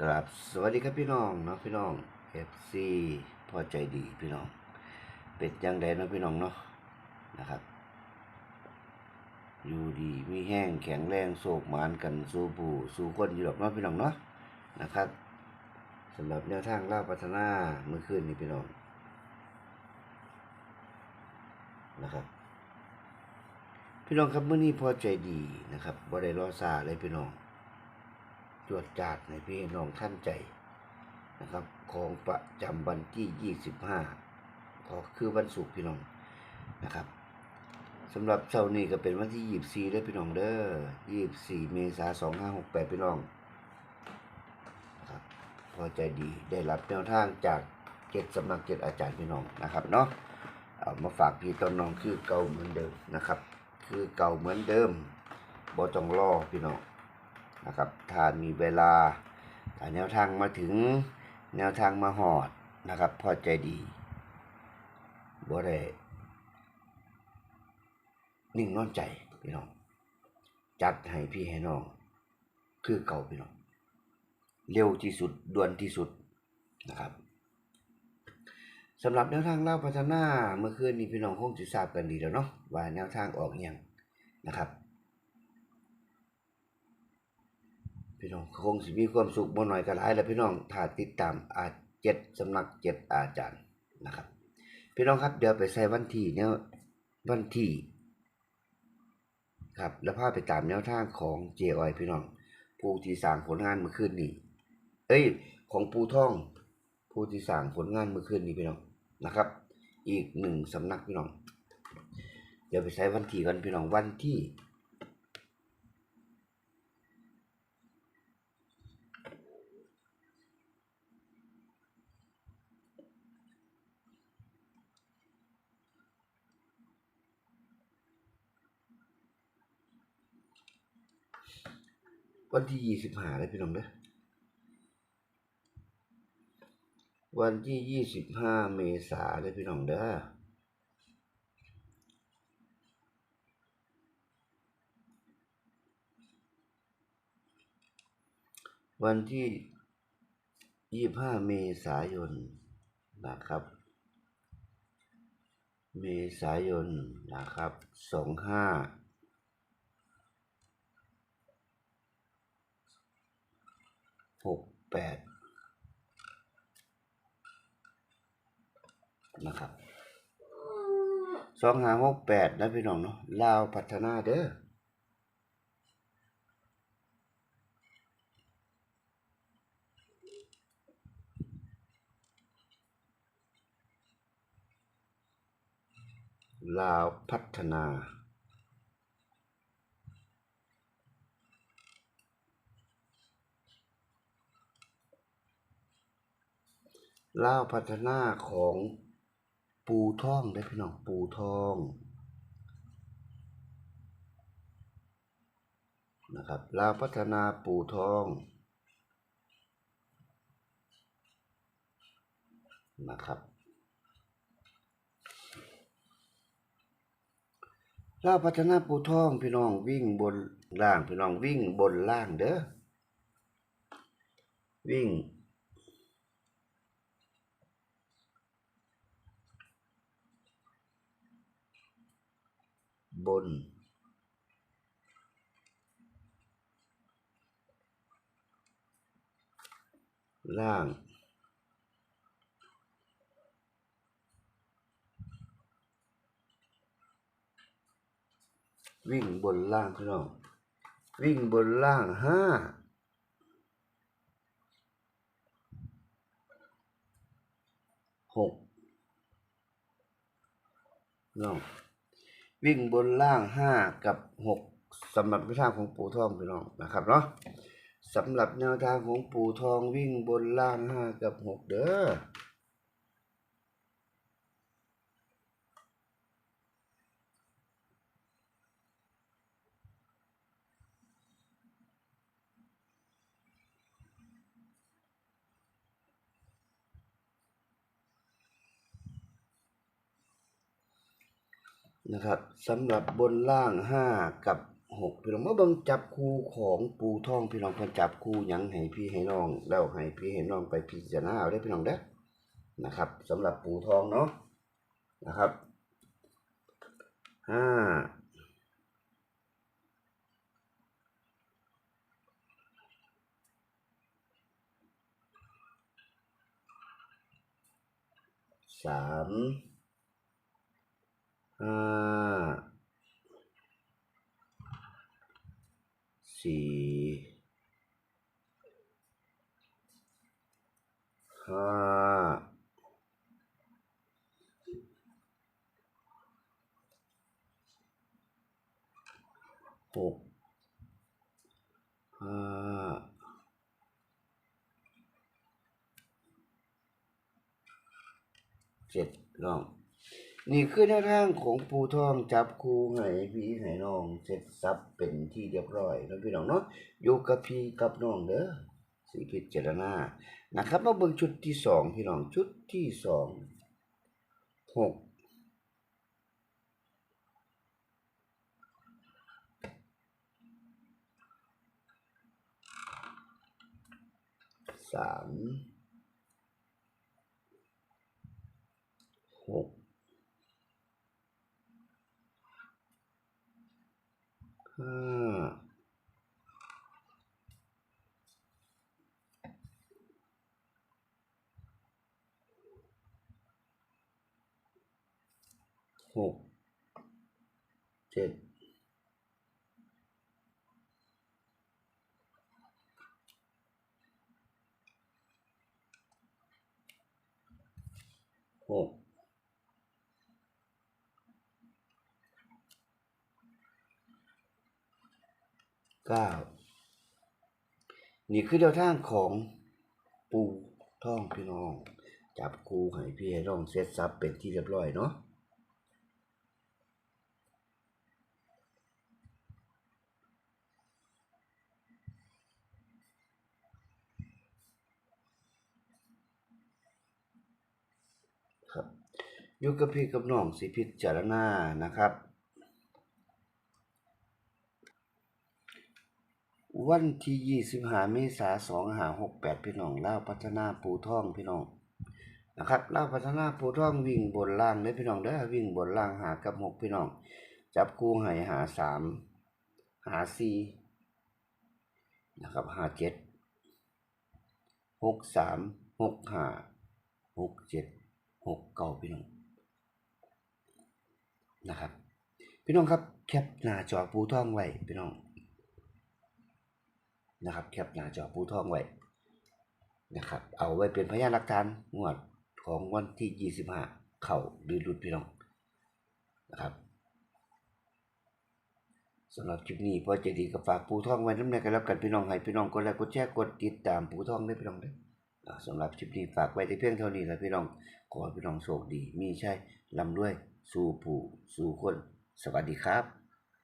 กราบสวัสดีครับพี่น้องเนาะพี่น้อง FC พอใจดีพี่น้อง เป็นยังไงเนาะพี่น้องเนาะนะครับ อยู่ดีมีแห้งแข็งแรงโศกหมานกันสู้ผู้สู้คนอยู่ดอกเนาะพี่น้องเนาะนะครับสำหรับแนวทางเล่าพัฒนาเมื่อคืนนี้พี่น้องนะครับพี่น้องครับเมื่อนี้พอใจดีนะครับบ่ได้รอซาเลยพี่น้อง จวดจาดในพี่น้องท่านใจนะครับ ของประจำวันที่ 25ก็คือวันศุกร์พี่น้องนะครับสำหรับเช้านี้ก็เป็นวันที่ 24เด้พี่น้องเด้อ24 เมษายน2568 พี่น้องนะครับพอใจดีได้รับแนวทางจากเจ็ดสำนักเจ็ดอาจารย์พี่น้องนะครับเนาะเอามาฝากพี่ต้นน้องคือเก่าเหมือนเดิมนะครับ คือเก่าเหมือนเดิมบ่ต้องรอพี่น้อง นะครับถ้ามีเวลาถ้าแนวทางมาถึงแนวทางมาหอดนะครับพอใจดีบ่ได้นิ่งนอนใจพี่น้อง จัดให้พี่ให้น้อง คือเก่าพี่น้อง เร็วที่สุดด่วนที่สุดนะครับสำหรับแนวทางเล่าพัฒนาเมื่อคืนนี้พี่น้องคงจะทราบกันดีแล้วเนาะว่าแนวทางออกอย่างนะครับ พี่น้องคงสิมีความสุขบ่น้อยก็หลายแล้วพี่น้องถ้าติดตามอาเจ็ดสำนักเจ็ดอาจารย์นะครับ พี่น้องครับเดี๋ยวไปใส่วันที่เนี่ยวันที่ครับแล้วพาไปตามแนวทางของเจออยพี่น้องผู้ที่สร้างผลงานเมื่อคืนนี้เอ้ย ของปูท่อง ผู้ที่สร้างผลงานเมื่อคืนนี้พี่น้องนะครับ อีกหนึ่งสำนักพี่น้อง เดี๋ยวไปใช้วันที่กันพี่น้องวันที่ วันที่ยี่สิบห้าเลยพี่น้องเด้อวันที่ยี่สิบห้าเมษาเลยพี่น้องเด้อวันที่ยี่ห้าเมษายนนะครับ เมษายนนะครับสองห้า หกแปดนะครับสองหาหกแปดนะพี่น้องเนาะลาวพัฒนาเด้อลาวพัฒนา เล่าพัฒนาของปูท่องได้พี่น้องปูทองนะครับลาวพัฒนาปูทองนะครับลาวพัฒนาปูทองพี่น้องวิ่งบนล่างพี่น้องวิ่งบนล่างเด้อวิ่ง บน ล่าง วิ่งบนล่างพี่น้องวิ่งบนล่างห้าหกน้อง วิ่งบนล่างห้ากับหกสำหรับแนวทางของปูทองพี่น้องนะครับเนาะสำหรับแนวทางของปูทองวิ่งบนล่างห้ากับหกเด้อ นะครับสำหรับบนล่างห้ากับหกพี่น้องเมาเบิ่งจับคู่ของปูทองพี่น้องเพิ่นจับคู่ยังให้พี่ให้น้องแล้วให้พี่ให้น้องไปพิจารณาเอาได้พี่น้องเด้อนะครับสำหรับปูทองเนาะนะครับห้าสาม ห้าสี่ห้าหกห้าเจ็ดน้อง นี่คือแนวทางของปูทองจับคู่ให้พี่ให้น้องเสร็จสับเป็นที่เรียบร้อยแล้วพี่น้องเนาะอยู่กับพี่กับน้องเด้อสิพิจารณานะครับมาเบิ่งชุดที่สองพี่น้องชุดที่สองหกสามหก ห้าหกเจ็ดหก เก้านี่คือแนวทางของปูท่องพี่น้อง จับคูให้พี่ให้น้องเซตซับเป็นที่เรียบร้อยเนาะครับอยู่กับพี่กับน้องสิพิจารณานะครับ วันที่ยี่สิบห้าเมษาสองหาหกแปดพี่น้องเล่าพัฒนาปูท่องพี่น้องนะครับเล่าพัฒนาปูท่องวิ่งบนล่างเด้พี่น้องเด้อวิ่งบนล่างหากับหกพี่น้อง จับคู่ให้หาสามหาสี่นะครับหาเจ็ดหกสามหกหาหกเจ็ดหกเก้าพี่น้องนะครับ พี่น้องครับแคปหน้าจอปูท่องไว้พี่น้อง นะครับแคปหน้าจอปูทองไว้นะครับ เอาไว้เป็นพยานหลักฐานงวดของวันที่ 25 เข่าหรือหลุดพี่น้องนะครับสำหรับคลิปนี้พอจะดีกับฝากปูทองไว้น้ำในกันแล้วกันพี่น้องให้พี่น้องกดไลค์กดแชร์กดติดตามปูทองด้พี่น้องด้วยสำหรับคลิปนี้ฝากไว้ที่เพียงเท่านี้แหละพี่น้องขอพี่น้องโชคดี มีใช่ลำด้วย สู่ผู้สู่คน สวัสดีครับ